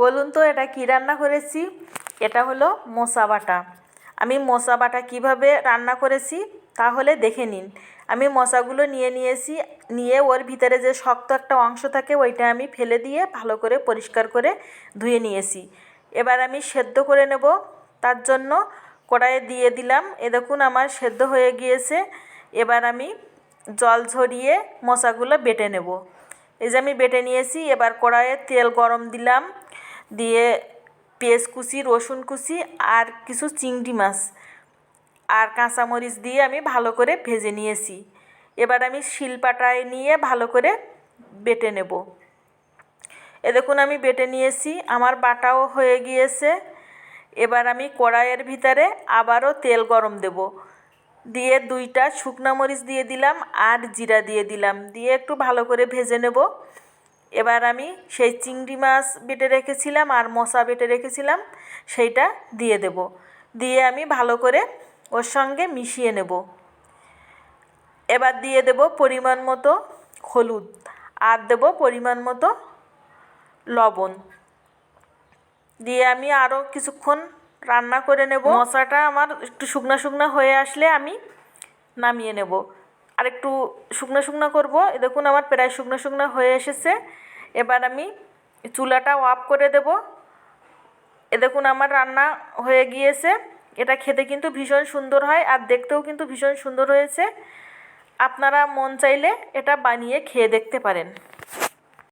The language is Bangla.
বলুন তো এটা কী রান্না করেছি? এটা হলো মোসা বাটা। আমি মোসা বাটা কীভাবে রান্না করেছি তাহলে দেখে নিন। আমি মশাগুলো নিয়ে নিয়েছি, নিয়ে ওর ভিতরে যে শক্ত একটা অংশ থাকে ওইটা আমি ফেলে দিয়ে ভালো করে পরিষ্কার করে ধুয়ে নিয়েছি। এবার আমি সেদ্ধ করে নেব। তার জন্য কড়াইয়ে দিয়ে দিলাম। এ দেখুন আমার সেদ্ধ হয়ে গিয়েছে। এবার আমি জল ঝরিয়ে মশাগুলো বেটে নেব। এই যে আমি বেটে নিয়েছি, এবার কড়াইয়ে তেল গরম দিলাম। দিয়ে পেঁয়াজ কুচি, রসুন কুচি আর কিছু চিংড়ি মাছ আর কাঁচামরিচ দিয়ে আমি ভালো করে ভেজে নিয়েছি। এবার আমি শিলপাটায় নিয়ে ভালো করে বেটে নেব। এ দেখুন, আমি বেটে নিয়েছি, আমার বাটাও হয়ে গিয়েছে। এবার আমি কড়াইয়ের ভিতরে আবারও তেল গরম দেব। দিয়ে দুইটা শুকনো মরিচ দিয়ে দিলাম আর জিরা দিয়ে দিলাম। দিয়ে একটু ভালো করে ভেজে নেব। এবার আমি সেই চিংড়ি মাছ বেটে রেখেছিলাম আর মশা বেটে রেখেছিলাম, সেইটা দিয়ে দেব। দিয়ে আমি ভালো করে ওর সঙ্গে মিশিয়ে নেব। এবার দিয়ে দেব পরিমাণ মতো হলুদ আর দেব পরিমাণ মতো লবণ। দিয়ে আমি আরও কিছুক্ষণ রান্না করে নেব। মশাটা আমার একটু শুকনো শুকনো হয়ে আসলে আমি নামিয়ে নেব। আর একটু শুকনো শুকনো করব। এ দেখুন আমার প্রায় শুকনো শুকনো হয়ে এসেছে। এবার আমি চুলাটা অফ করে দেব। এ দেখুন আমার রান্না হয়ে গিয়েছে। এটা খেতে কিন্তু ভীষণ সুন্দর হয় আর দেখতেও কিন্তু ভীষণ সুন্দর হয়েছে। আপনারা মন চাইলে এটা বানিয়ে খেয়ে দেখতে পারেন।